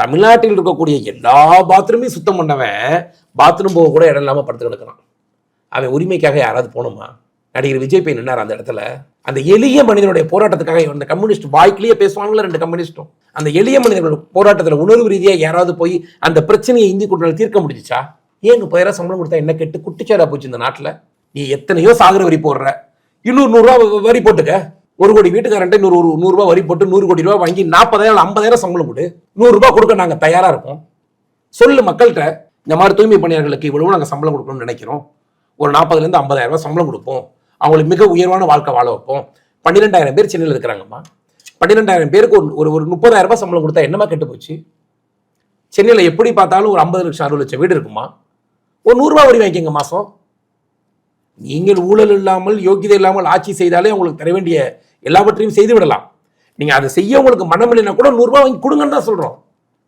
தமிழ்நாட்டில் இருக்கக்கூடிய எல்லா பாத்ரூமையும் சுத்தம் பண்ணவன் பாத்ரூம் போக கூட இடம் இல்லாமல் படுத்து கிடக்குறான். அவன் உரிமைக்காக யாராவது போகணுமா? நடிகர் விஜய் போய் நின்னார் அந்த இடத்துல? அந்த எளிய மனிதனுடைய போராட்டத்துக்காக இந்த கம்யூனிஸ்ட் வாய்க்கிலேயே பேசுவாங்களே ரெண்டு கம்யூனிஸ்டும் அந்த எளிய மனிதர்களுடைய போராட்டத்தில் உணர்வு ரீதியாக யாராவது போய் அந்த பிரச்சனையை இந்தி கூட்டணி தீர்க்க முடிஞ்சிச்சா? ஏன் முப்பதாயிரம் சம்பளம் கொடுத்தா என்ன கெட்டு குட்டிச்சாரா போச்சு இந்த நாட்டில்? நீ எத்தனையோ சாகர வரி போடுற. இன்னொரு நூறுரூவா வரி போட்டுக்க. ஒரு கோடி வீட்டுக்காரன்ட்ட நூறு ஒரு நூறுரூவா வரி போட்டு நூறு கோடி ரூபாய் வாங்கி நாற்பதாயிரம் ஐம்பதாயிரம் சம்பளம் கொடு நூறுரூபா கொடுக்க நாங்கள் தயாராக இருக்கோம். சொல்லு மக்கள்கிட்ட இந்த மாதிரி தூய்மை பணியாளர்களுக்கு இவ்வளவு நாங்கள் சம்பளம் கொடுக்கணும்னு நினைக்கிறோம். ஒரு நாற்பதுலேருந்து ஐம்பதாயிரம் ரூபாய் சம்பளம் கொடுப்போம். அவங்களுக்கு மிக உயர்வான வாழ்க்கை வாழ வைப்போம். பன்னிரெண்டாயிரம் பேர் சென்னையில் இருக்கிறாங்கம்மா. பன்னிரெண்டாயிரம் பேருக்கு ஒரு ஒரு ஒரு முப்பதாயிரம் ரூபாய் சம்பளம் கொடுத்தா என்னமா கெட்டு போச்சு? சென்னையில் எப்படி பார்த்தாலும் ஒரு ஐம்பது லட்சம் அறுபது லட்சம் வீடு இருக்குமா? ஒரு நூறுரூவா வரி வாங்கிக்கங்க மாதம் நீங்கள் ஊழல் இல்லாமல் யோகிதை இல்லாமல் ஆட்சி செய்தாலே உங்களுக்கு தர வேண்டிய எல்லாவற்றையும் செய்து விடலாம் நீங்கள் அதை செய்ய உங்களுக்கு மனம் இல்லைன்னா கூட நூறுரூவா வாங்கி கொடுங்கன்னு தான் சொல்கிறோம்